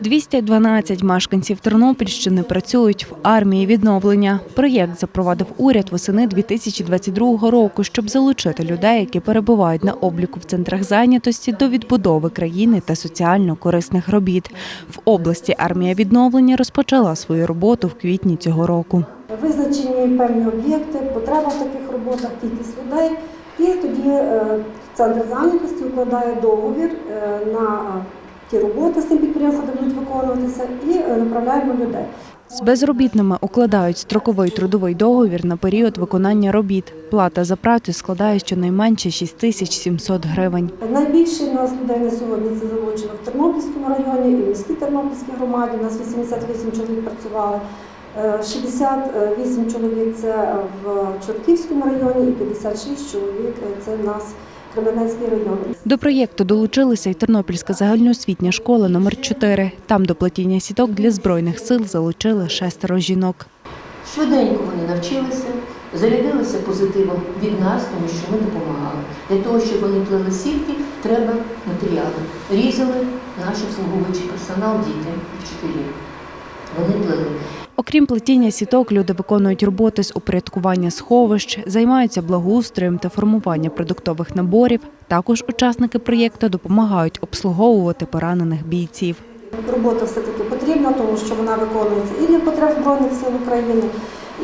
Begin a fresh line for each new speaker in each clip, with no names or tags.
212 мешканців Тернопільщини працюють в армії відновлення. Проєкт запровадив уряд восени 2022 року, щоб залучити людей, які перебувають на обліку в центрах зайнятості до відбудови країни та соціально корисних робіт. В області армія відновлення розпочала свою роботу в квітні цього року.
Визначені певні об'єкти, потреба в таких роботах, кількість людей. І тоді е, центр зайнятості укладає договір е, на ті роботи з цим підприємством, будуть виконуватися, і е, направляємо людей.
З безробітними укладають строковий трудовий договір на період виконання робіт. Плата за працю складає щонайменше 6700 гривень.
Найбільше у нас людей на сьогодні це залучено в Тернопільському районі і в міській Тернопільській громаді. У нас 88 чоловік працювали. Е, 68 чоловік це в Чортківському районі і 56 чоловік е, це в нас Кременецький район.
До проєкту долучилися й Тернопільська загальноосвітня школа номер 4 Там до плетіння сіток для збройних сил залучили шестеро жінок.
Швиденько вони навчилися, зарядилися позитивом від нас, тому що ми допомагали. Для того, щоб вони плели сітки, треба матеріали. Різали наш обслуговуючий персонал, діти, вчителі. Вони плели.
Окрім плетіння сіток, люди виконують роботи з упорядкування сховищ, займаються благоустроєм та формування продуктових наборів. Також учасники проєкту допомагають обслуговувати поранених бійців.
Робота все-таки потрібна, тому що вона виконується і для потреб Збройних сил України,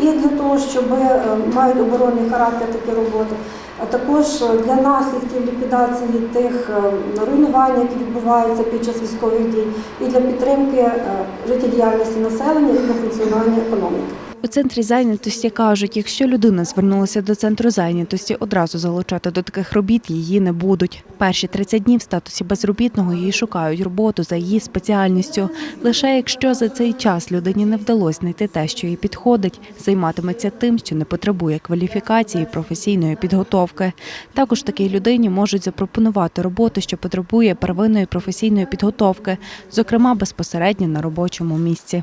і для того, щоб е, мають оборонний характер такі роботи, а також для наслідків ліквідації тих е, руйнувань, які відбуваються під час військових дій, і для підтримки е, життєдіяльності населення і для функціонування економіки.
У центрі зайнятості кажуть, якщо людина звернулася до центру зайнятості, одразу залучати до таких робіт її не будуть. Перші 30 днів в статусі безробітного їй шукають роботу за її спеціальністю. Лише якщо за цей час людині не вдалося знайти те, що їй підходить, займатиметься тим, що не потребує кваліфікації професійної підготовки. Також такій людині можуть запропонувати роботу, що потребує первинної професійної підготовки, зокрема безпосередньо на робочому місці.